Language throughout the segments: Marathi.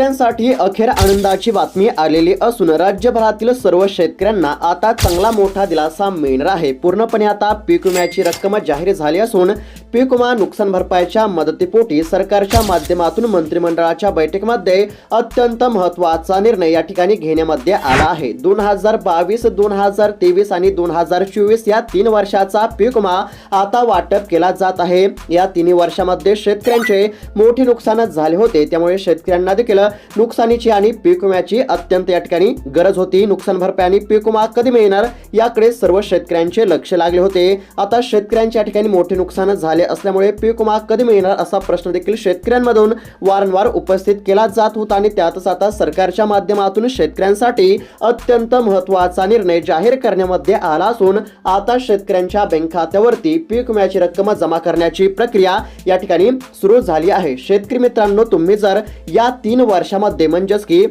शेतकऱ्यांसाठी अखेर आनंदाची बातमी आलेली असून राज्यभरातील सर्व शेतकऱ्यांना आता चांगला मोठा दिलासा मिळणार आहे. पूर्णपणे आता पीक विम्याची रक्कम जाहीर झाली असून पीक विमा नुकसान भरपाईच्या मदतीपोटी सरकारच्या माध्यमातून मंत्रिमंडळाच्या बैठकीमध्ये अत्यंत महत्त्वाचा निर्णय या ठिकाणी घेण्यामध्ये आला आहे. दोन हजार बावीस दोन हजार तेवीस आणि दोन हजार चोवीस या तीन वर्षाचा पीक विमा आता वाटप केला जात आहे. या तिन्ही वर्षामध्ये शेतकऱ्यांचे मोठे नुकसान झाले होते. त्यामुळे शेतकऱ्यांना देखील नुकसानीची आणि पीक विम्याची अत्यंत या ठिकाणी गरज होती. नुकसान भरपाई आणि पीक विमा कधी मिळणार याकडे सर्व शेतकऱ्यांचे लक्ष लागले होते. आता शेतकऱ्यांच्या ठिकाणी मोठे नुकसान झाले असल्यामुळे पीक विमा कधी मिळणार असा प्रश्न देखील शेतकऱ्यांमधून वारंवार उपस्थित केला जात होता आणि त्यातच आता सरकारच्या माध्यमातून शेतकऱ्यांसाठी अत्यंत महत्त्वाचा निर्णय जाहीर करण्यामध्ये आला असून आता शेतकऱ्यांच्या बँक खात्यावरती पीक विम्याची रक्कम जमा करण्याची प्रक्रिया या ठिकाणी सुरू झाली आहे. शेतकरी मित्रांनो तुम्ही जर या तीन वर्षामध्ये म्हणजेच की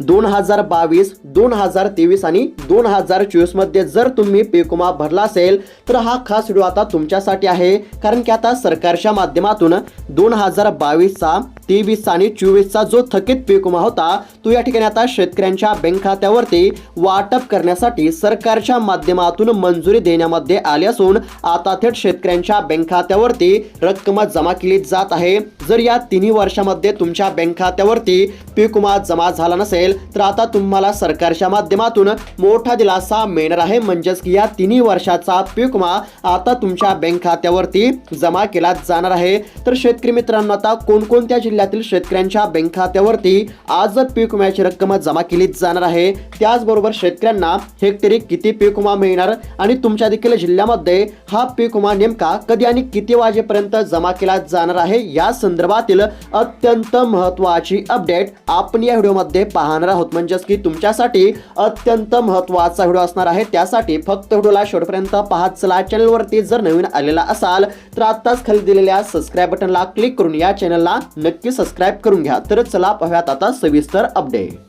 दोन हजार बावीस दोन हजार तेवीस आणि दोन हजार चोवीसमध्ये जर तुम्ही पेकुमा भरला असेल तर हा खास व्हिडिओ आता तुमच्यासाठी आहे. कारण की आता सरकारच्या माध्यमातून दोन हजार बावीसचा तेवीसचा आणि चोवीसचा जो थकीत पेकुमा होता तो या ठिकाणी आता शेतकऱ्यांच्या बँक खात्यावरती वाटप करण्यासाठी सरकारच्या माध्यमातून मंजुरी देण्यामध्ये आली असून आता थेट शेतकऱ्यांच्या बँक खात्यावरती रक्कम जमा केली जात आहे. जर या तिन्ही वर्षामध्ये तुमच्या बँक खात्यावरती पेकुमा जमा झाला नसेल तर आता तुम्हाला सरकारच्या माध्यमातून मोठा दिलासा मिळणार आहे. म्हणजेच की या तिन्ही वर्षाचा पीक विमा आता तुमच्या बँक खात्यावरती जमा केला जाणार आहे. तर शेतकरी मित्रांनो आता कोणकोणत्या जिल्ह्यातील शेतकऱ्यांच्या बँक खात्यावरती आज पीक विम्याची रक्कम जमा केली जाणार आहे? त्याचबरोबर शेतकऱ्यांना हेक्टरी किती पीक विमा मिळणार? आणि तुमच्या देखील जिल्ह्यामध्ये हा पीक विमा नेमका कधी आणि किती वाजेपर्यंत जमा केला जाणार आहे? या संदर्भातील अत्यंत महत्वाची अपडेट आपण या व्हिडिओमध्ये पाहणार आहोत. म्हणजेच की तुमच्यासाठी अत्यंत महत्त्वाचा व्हिडिओ असणार आहे. त्यासाठी फक्त व्हिडिओला शेवटपर्यंत पाहत चला चॅनलवरती जर नवीन आलेला असाल तर आत्ताच खाली दिलेल्या सबस्क्राईब बटनला क्लिक करून या चॅनलला नक्की सबस्क्राईब करून घ्या. तर चला पाहूयात आता सविस्तर अपडेट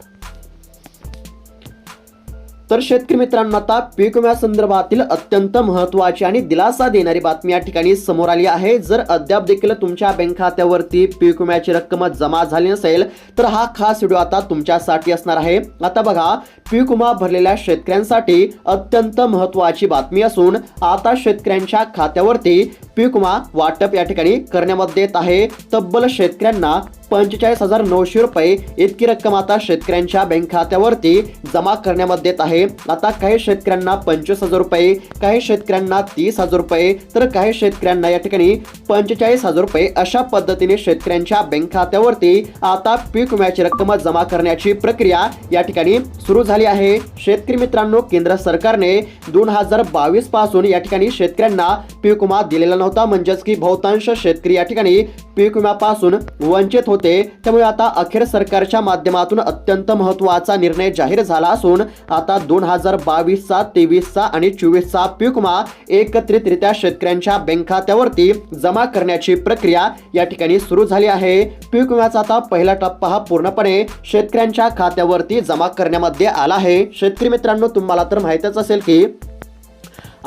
तर शेतकरी मित्रांनो आता पीक विम्यासंदर्भातील अत्यंत महत्वाची आणि दिलासा देणारी बातमी या ठिकाणी समोर आली आहे. जर अद्याप देखील तुमच्या बँक खात्यावरती पीक विम्याची रक्कम जमा झाली नसेल तर हा खास व्हिडिओ आता तुमच्यासाठी असणार आहे. आता बघा पीक विमा भरलेल्या शेतकऱ्यांसाठी अत्यंत महत्वाची बातमी असून आता शेतकऱ्यांच्या खात्यावरती पीक विमा वाटप या ठिकाणी करण्यामध्ये येत आहे. तब्बल शेतकऱ्यांना पंचेचाळीस हजार नऊशे रुपये इतकी रक्कम आता शेतकऱ्यांच्या बँक खात्यावरती जमा करण्यामध्ये येत आहे. आता काही शेतकऱ्यांना पंचवीस हजार रुपये काही शेतकऱ्यांना तीस हजार रुपये तर काही शेतकऱ्यांना या ठिकाणी पंचेचाळीस हजार रुपये अशा पद्धतीने शेतकऱ्यांच्या बँक खात्यावरती आता पीक विम्याची रक्कम जमा करण्याची प्रक्रिया या ठिकाणी सुरू झाली आहे. शेतकरी मित्रांनो केंद्र सरकारने दोन हजार बावीसपासून या ठिकाणी शेतकऱ्यांना पीक विमा दिलेला नव्हता. म्हणजेच की बहुतांश शेतकरी या ठिकाणी पीक विम्यापासून वंचित होते. त्यामुळे आता अखेर सरकारच्या माध्यमातून अत्यंत महत्त्वाचा निर्णय जाहीर झाला असून आता दोन हजार बावीसचा तेवीसचा आणि चोवीसचा पीक विमा एकत्रितरित्या शेतकऱ्यांच्या बँक खात्यावरती जमा करण्याची प्रक्रिया या ठिकाणी सुरू झाली आहे. पीक विम्याचा आता पहिला टप्पा हा पूर्णपणे शेतकऱ्यांच्या खात्यावरती जमा करण्यामध्ये आला आहे. शेतकरी मित्रांनो तुम्हाला तर माहितच असेल की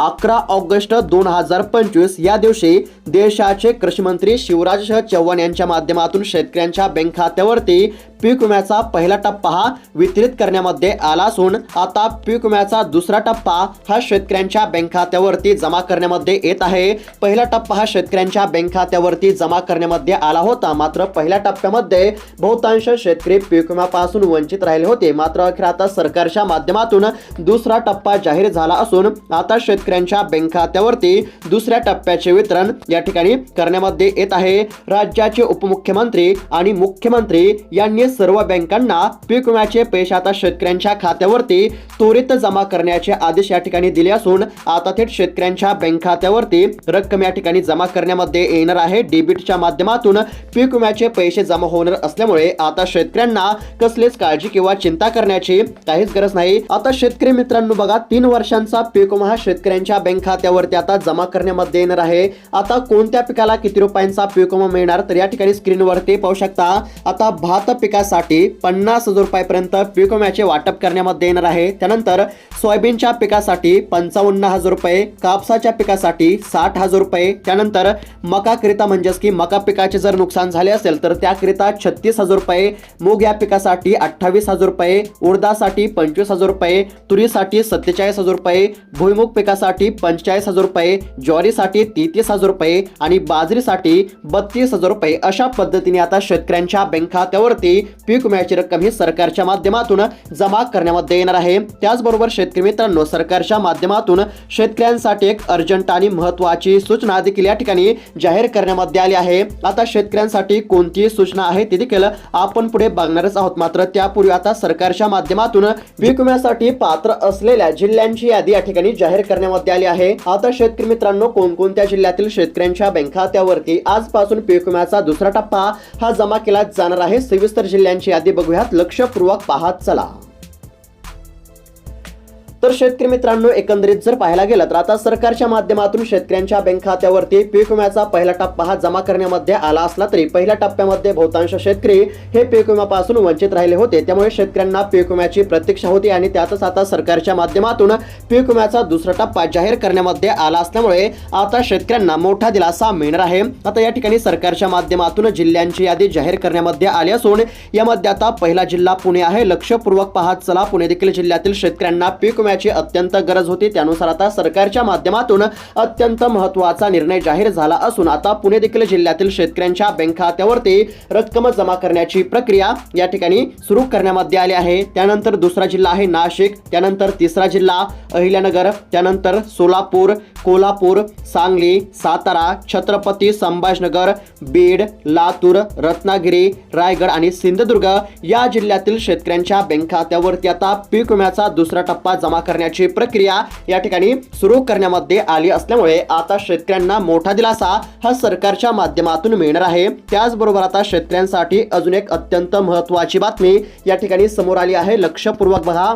अकरा ऑगस्ट दोन हजार पंचवीस या दिवशी देशाचे कृषीमंत्री शिवराज चव्हाण यांच्या माध्यमातून शेतकऱ्यांच्या बँक खात्यावरती पीक विम्याचा पहिला टप्पा हा वितरित करण्यामध्ये आला असून आता पीक विम्याचा दुसरा टप्पा हा शेतकऱ्यांच्या बँक खात्यावरती जमा करण्यामध्ये येत आहे. पहिला टप्पा हा शेतकऱ्यांच्या बँक खात्यावरती जमा करण्यामध्ये आला होता. मात्र पहिल्या टप्प्यामध्ये बहुतांश शेतकरी पीक विम्यापासून वंचित राहिले होते. मात्र अखेर आता सरकारच्या माध्यमातून दुसरा टप्पा जाहीर झाला असून आता शेतकऱ्यांच्या बँक खात्यावरती दुसऱ्या टप्प्याचे वितरण या ठिकाणी करण्यामध्ये येत आहे. राज्याचे उपमुख्यमंत्री आणि मुख्यमंत्री यांनी सर्व बँकांना पीक विम्याचे पैसे आता शेतकऱ्यांच्या खात्यावरती त्वरित जमा करण्याचे आदेश या ठिकाणी दिले असून आता थेट शेतकऱ्यांच्या बँक खात्यावरती रक्कम या ठिकाणी जमा करण्यामध्ये येणार आहे. डेबिटच्या माध्यमातून पीक विम्याचे पैसे जमा होणार असल्यामुळे आता शेतकऱ्यांना कसलीच काळजी किंवा चिंता करण्याची काहीच गरज नाही. आता शेतकरी मित्रांनो बघा तीन वर्षांचा पीक विमा हा शेतकऱ्यांच्या शेतकऱ्यांच्या बँक खात्यावरती आता जमा करण्यामध्ये येणार आहे. आता कोणत्या पिकाला किती रुपयांचा पीक विमा मिळणार? तर या ठिकाणी स्क्रीनवरती पाहू शकता आता भात पिकासाठी पन्नास हजार रुपयापर्यंत पीक विम्याचे वाटप करण्यामध्ये येणार आहे. त्यानंतर सोयाबीनच्या पिकासाठी पंचावन्न हजार रुपये कापसाच्या पिकासाठी साठ हजार रुपये त्यानंतर मकाकरिता म्हणजेच की मका पिकाचे जर नुकसान झाले असेल तर त्याकरिता छत्तीस हजार रुपये मूग या पिकासाठी अठ्ठावीस हजार रुपये उडदासाठी पंचवीस हजार रुपये तुरीसाठी सत्तेचाळीस हजार रुपये भुईमुग पिकासाठी पंचेचाळीस हजार रुपये ज्वारीसाठी तेहतीस हजार रुपये आणि बाजरीसाठी बत्तीस हजार रुपये अशा पद्धतीने आता शेतकऱ्यांच्या बँक खात्यावरती पीक विम्याची रक्कम ही सरकारच्या माध्यमातून जमा करण्यामध्ये येणार आहे. त्याचबरोबर शेतकरी मित्रांनो सरकारच्या माध्यमातून शेतकऱ्यांसाठी एक अर्जंट आणि महत्वाची सूचना देखील या ठिकाणी जाहीर करण्यामध्ये आली आहे. आता शेतकऱ्यांसाठी कोणती सूचना आहे ती देखील आपण पुढे बघणारच आहोत. मात्र त्यापूर्वी आता सरकारच्या माध्यमातून पीक विम्यासाठी पात्र असलेल्या जिल्ह्यांची यादी या ठिकाणी जाहीर करण्यामध्ये आली आहे. आता शेतकरी मित्रांनो कोणकोणत्या जिल्ह्यातील शेतकऱ्यांच्या बँक खात्यावरती आजपासून पीक विम्याचा दुसरा टप्पा हा जमा केला जाणार आहे? सविस्तर जिल्ह्यांची यादी बघूयात. लक्षपूर्वक पाहत चला. तर शेतकरी मित्रांनो एकंदरीत जर पाहायला गेलं तर आता सरकारच्या माध्यमातून शेतकऱ्यांच्या बँक खात्यावरती पीक विम्याचा पहिला टप्पा हा जमा करण्यामध्ये आला असला तरी पहिल्या टप्प्यामध्ये बहुतांश शेतकरी हे पीक विम्यापासून वंचित राहिले होते. त्यामुळे शेतकऱ्यांना पीक विम्याची प्रतीक्षा होती आणि त्यातच आता सरकारच्या माध्यमातून पीक विम्याचा दुसरा टप्पा जाहीर करण्यामध्ये आला असल्यामुळे आता शेतकऱ्यांना मोठा दिलासा मिळणार आहे. आता या ठिकाणी सरकारच्या माध्यमातून जिल्ह्यांची यादी जाहीर करण्यामध्ये आली असून यामध्ये आता पहिला जिल्हा पुणे आहे. लक्षपूर्वक पाहत चला. पुणे देखील जिल्ह्यातील शेतकऱ्यांना पीक विम्याची अत्यंत गरज होती. त्यानुसार आता सरकारच्या माध्यमातून अत्यंत महत्त्वाचा निर्णय जाहीर झाला असून आता पुणे देखील जिल्ह्यातील शेतकऱ्यांच्या बँक खात्यावरती रक्कम जमा करण्याची प्रक्रिया या ठिकाणी सुरू करण्यामध्ये आली आहे. त्यानंतर दुसरा जिल्हा आहे नाशिक त्यानंतर तिसरा जिल्हा अहिल्यानगर त्यानंतर सोलापूर कोल्हापूर सांगली सातारा छत्रपती संभाजनगर बीड लातूर रत्नागिरी रायगड आणि सिंधुदुर्ग या जिल्ह्यातील शेतकऱ्यांच्या बँक खात्यावरती आता पीक विम्याचा दुसरा टप्पा जमा करण्याची प्रक्रिया या ठिकाणी सुरू करण्यामध्ये आली असल्यामुळे आता शेतकऱ्यांना मोठा दिलासा हा सरकारच्या माध्यमातून मिळणार आहे. त्याचबरोबर आता शेतकऱ्यांसाठी अजून एक अत्यंत महत्वाची बातमी या ठिकाणी समोर आली आहे. लक्षपूर्वक बघा.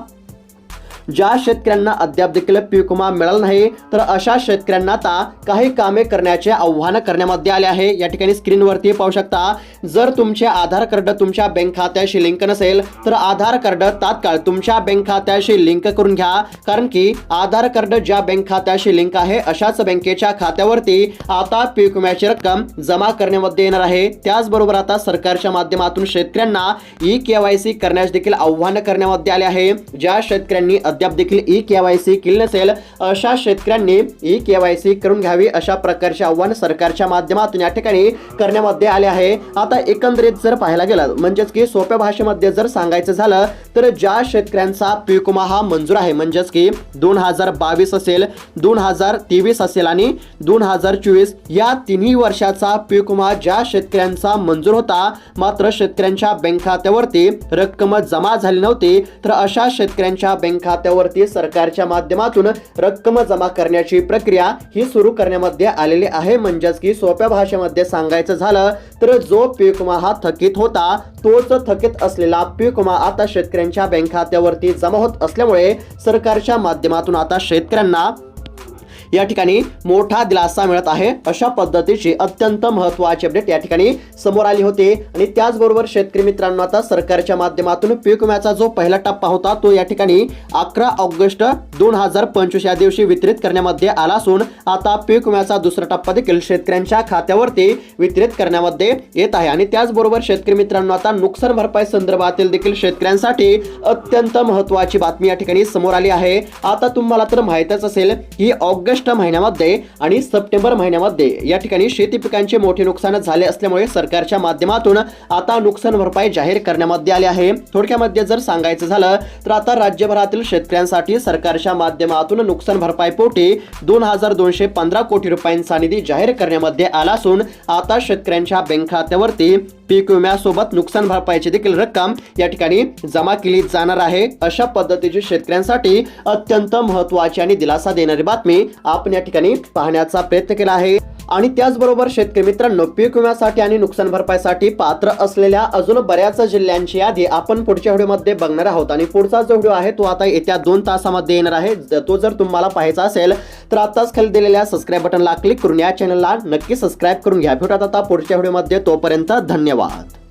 ज्या शेतकऱ्यांना अद्याप देखील पीक विमा मिळाला नाही तर अशा शेतकऱ्यांना आता काही कामे करण्याचे आव्हान करण्यामध्ये आले आहे. या ठिकाणी स्क्रीनवरती पाहू शकता जर तुमचे आधार कार्ड तुमच्या बँक खात्याशी लिंक नसेल तर आधार कार्ड तात्काळ तुमच्या बँक खात्याशी लिंक करून घ्या. कारण की आधार कार्ड ज्या बँक खात्याशी लिंक आहे अशाच बँकेच्या खात्यावरती आता पीक विम्याची रक्कम जमा करण्यामध्ये येणार आहे. त्याचबरोबर आता सरकारच्या माध्यमातून शेतकऱ्यांना ई केवायसी करण्यास देखील आव्हान करण्यामध्ये आले आहे. ज्या शेतकऱ्यांनी अद्याप देखील ई केवायसी केली नसेल अशा शेतकऱ्यांनी ई केवायसी करून घ्यावी अशा प्रकारचे आव्हान सरकारच्या माध्यमातून या ठिकाणी करण्यामध्ये आले आहे. आता एकंदरीत जर पाहायला गेलं म्हणजेच की सोप्या भाषेमध्ये जर सांगायचं झालं तर ज्या शेतकऱ्यांचा पीक विमा हा मंजूर आहे म्हणजेच की दोन हजार बावीस असेल दोन हजार तेवीस असेल आणि दोन हजार चोवीस या तिन्ही वर्षाचा पीक विमा ज्या शेतकऱ्यांचा मंजूर होता मात्र शेतकऱ्यांच्या बँक खात्यावरती रक्कम जमा झाली नव्हती तर अशा शेतकऱ्यांच्या बँक खात्यावरती सरकारच्या माध्यमातून रक्कम जमा करण्याची प्रक्रिया ही सुरू करण्यामध्ये आलेली आहे. म्हणजेच की सोप्या भाषेमध्ये सांगायचं झालं तर जो पीक विमा हा थकीत होता तोच थकीत असलेला पीक विमा आता शेतकऱ्यांच्या बँक खात्यावरती जमा होत असल्यामुळे सरकारच्या माध्यमातून आता शेतकऱ्यांना या ठिकाणी मोठा दिलासा मिळत आहे. अशा पद्धतीची अत्यंत महत्वाची अपडेट या ठिकाणी समोर आली होती. आणि त्याचबरोबर शेतकरी मित्रांनो आता सरकारच्या माध्यमातून पीक विम्याचा जो पहिला टप्पा होता तो या ठिकाणी अकरा ऑगस्ट दोन हजार पंचवीस या दिवशी वितरित करण्यामध्ये आला असून आता पीक विम्याचा दुसरा टप्पा देखील शेतकऱ्यांच्या खात्यावरती वितरित करण्यामध्ये येत आहे. आणि त्याचबरोबर शेतकरी मित्रांनो आता नुकसान भरपाई संदर्भातील देखील शेतकऱ्यांसाठी अत्यंत महत्वाची बातमी या ठिकाणी समोर आली आहे. आता तुम्हाला तर माहितच असेल की ऑगस्ट महिन्यामध्ये आणि सप्टेंबर महिन्यामध्ये. या ठिकाणी शेती पिकांचे मोठे नुकसान झाले असल्यामुळे सरकारच्या माध्यमातून आता नुकसान भरपाई जाहीर करण्यामध्ये आली आहे. थोडक्यामध्ये जर सांगायचं झालं तर आता राज्यभरातील शेतकऱ्यांसाठी सरकारच्या माध्यमातून नुकसान भरपाई पोटी दोन हजार दोनशे पंधरा कोटी रुपयांचा निधी जाहीर करण्यामध्ये आला असून आता शेतकऱ्यांच्या बँक खात्यावरती पीक विम्यासोबत नुकसान भरपाईची देखील रक्कम या ठिकाणी जमा केली जाणार आहे. अशा पद्धतीची शेतकऱ्यांसाठी अत्यंत महत्वाची आणि दिलासा देणारी बातमी आपण या ठिकाणी पाहण्याचा प्रयत्न केला आहे. आणि त्याचबरोबर शेतकरी मित्रांनो पीक विम्यासाठी आणि नुकसान भरपाईसाठी पात्र असलेल्या अजून बऱ्याच जिल्ह्यांची यादी आपण पुढच्या व्हिडिओमध्ये बघणार आहोत. आणि पुढचा जो व्हिडिओ आहे तो आता येत्या दोन तासामध्ये येणार आहे. तो जर तुम्हाला पाहायचा असेल तर आताच खाली दिलेल्या सबस्क्राईब बटनला क्लिक करून या चॅनलला नक्की सबस्क्राईब करून घ्या. भेटत आता पुढच्या व्हिडिओमध्ये. तोपर्यंत धन्यवाद